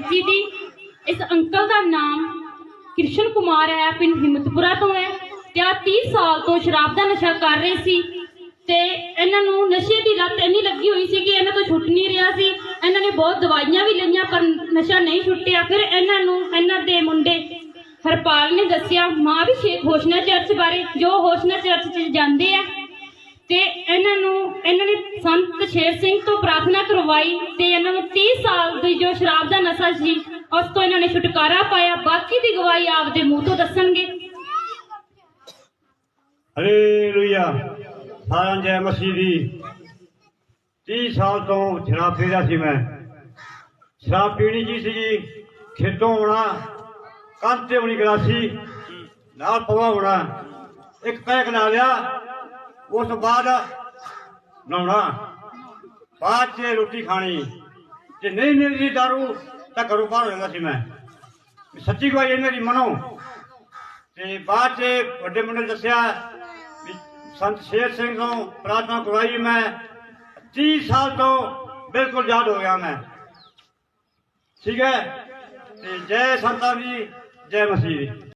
MC ਦੀ ਇਸ uncle ਦਾ ਨਾਮ ਕ੍ਰਿਸ਼ਨ ਕੁਮਾਰ ਹੈ, ਪਿੰਡ ਹਿੰਮਤਪੁਰਾ ਤੋਂ ਹੈ ਤੇ ਆ 30 ਸਾਲ ਤੋਂ ਸ਼ਰਾਬ ਦਾ ਨਸ਼ਾ ਕਰ ਰਹੇ ਸੀ ਤੇ ਇਹਨਾਂ ਨੂੰ ਨਸ਼ੇ ਦੀ ਲੱਤ ਇੰਨੀ ਲੱਗੀ ਹੋਈ ਸੀ ਕਿ ਇਹਨਾਂ ਤੋਂ ਛੁੱਟ ਨਹੀਂ ਰਿਹਾ ਸੀ। ਇਹਨਾਂ ਨੇ ਬਹੁਤ ਦਵਾਈਆਂ ਵੀ ਲਈਆਂ ਪਰ ਨਸ਼ਾ ਨਹੀਂ ਛੁੱਟਿਆ। ਫਿਰ ਇਹਨਾਂ ਨੂੰ ਇਹਨਾਂ ਦੇ ਮੁੰਡੇ ਹਰਪਾਲ ਨੇ ਦੱਸਿਆ, ਮਾਂ ਵੀ ਸ਼ੇਖ ਹੋਸ਼ਨਾ ਚਰਚ ਬਾਰੇ, ਜੋ ਹੋਸ਼ਨਾ ਚਰਚ 'ਚ ਜਾਂਦੇ ਆ ਤੇ ਇਹਨਾਂ ਨੂੰ, ਇਹਨਾਂ ਨੇ ਸੰਤ ਸ਼ੇਰ ਸਿੰਘ ਤੋਂ ਪ੍ਰਾਰਥਨਾ ਕਰਵਾਈ ਤੇ ਇਹਨਾਂ ਨੂੰ 30 ਸਾਲ ਦੀ ਜੋ ਸ਼ਰਾਬ ਦਾ ਉਸ ਤੋਂ ਇਹਨਾਂ ਨੇ ਛੁਟਕਾਰਾ ਪਾਇਆ। ਬਾਕੀ ਦੀ ਗਵਾਹੀ ਆਪਦੇ ਮੂੰਹ ਤੋਂ ਦੱਸਣਗੇ। ਹਾਲੇਲੂਇਆ। ਸਾਰਿਆਂ ਜੈ ਮਸੀਹ ਦੀ। 30 ਸਾਲ ਤੋਂ ਸ਼ਰਾਬ ਪੀਦਾ ਸੀ ਮੈਂ। ਸ਼ਰਾਬ ਪੀਣੀ ਕੀ ਸੀ ਜੀ? ਖੇਤੋਂ ਆਉਣਾ, ਕੰਧ ਹੋਣੀ ਗਲਾਸੀ, ਨਾਲ ਪਵਾ ਹੋਣਾ ਇੱਕ ਪੈਕ ਲਾ ਲਿਆ, ਉਸ ਤੋਂ ਬਾਅਦ ਨਹਾਉਣਾ। ਬਾਅਦ ਚ ਰੋਟੀ ਖਾਣੀ। ਜੇ ਨਹੀਂ ਮਿਲਦੀ ਦਾਰੂ ਤਾਂ ਘਰੋਂ ਬਾਹਰ ਹੋ ਜਾਂਦਾ ਸੀ ਮੈਂ। ਸੱਚੀ ਗਵਾਹੀ ਇਹਨਾਂ ਦੀ ਮਨੋ। ਤੇ ਬਾਅਦ ਚ ਵੱਡੇ ਮੁੰਡੇ ਨੇ ਦੱਸਿਆ ਵੀ ਸੰਤ ਸ਼ੇਰ ਸਿੰਘ ਤੋਂ ਪ੍ਰਾਰਥਨਾ ਕਰਵਾਈ ਮੈਂ। 30 ਸਾਲ ਤੋਂ ਬਿਲਕੁਲ ਯਾਦ ਹੋ ਗਿਆ ਮੈਂ। ਠੀਕ ਹੈ? ਤੇ ਜੈ ਸੰਤਾਂ ਦੀ, ਜੈ ਮਸੀਹ ਦੀ।